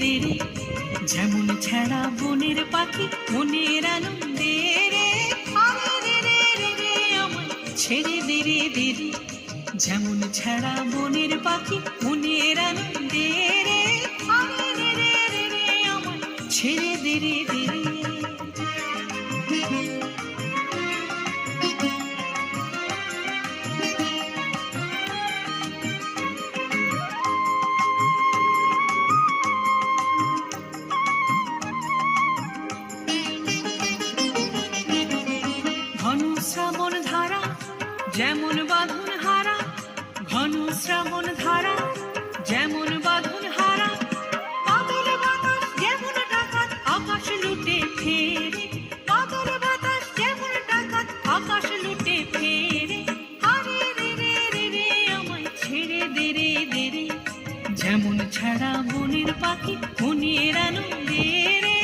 দেরে যেমন ছাড়া বনের পাখি মনের আনন্দে রে। রে রে রে রে ছেড়ে দেরে দেরে যেমন ছেড়া বনের পাখি মনের আনন্দে যেমন বাঁধন হারা ঘন শ্রাবণ ধারা, যেমন বাঁধন হারা। বাদল বাতাস যেমন ডাকাত, আকাশ লুটে ফেরে। বাতাস যেমন ডাকাত, আকাশ লুটে ফেরে। রে রে রে রে, আমায় ছেড়ে দে রে দে রে। যেমন ছাড়া বনের পাখি মনের আনন্দে রে।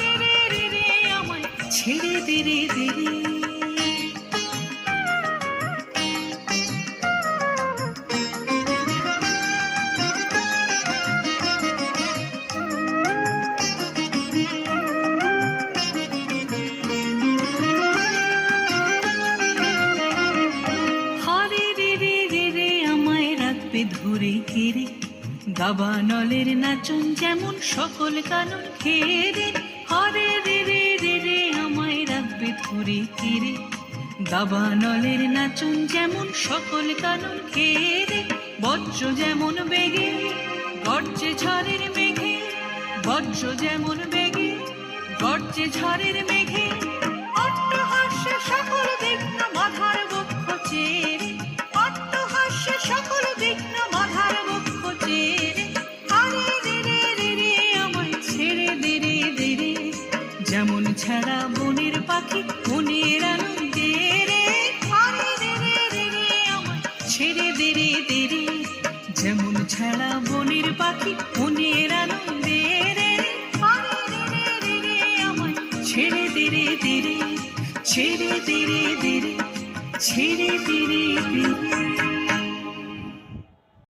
রে রে রে রে, আমায় ছেড়ে দে রে দে রে। ধরে কেড়ে দাবানলের নাচন যেমন সকল কানন খেয়ে হরে রে রে রে রে আমায় রাখবে ধরে কেড়ে দাবানলের নাচন যেমন সকল কানন খেয়ে বজ্র যেমন বেগে, গর্জে ঝড়ের মেঘে, বজ্র যেমন বেগে, গর্জে ঝড়ের মেঘে পাখি, মনের আনন্দে রে, আরে রে রে রে রে, আমায় ছেড়ে দে রে দে রে। যেমন ছাড়া বনের পাখি, মনের আনন্দে রে, আরে রে রে ছেড়ে দে রে দে রে। ছেড়ে দে রে দে রে। ছেড়ে দে রে দে রে।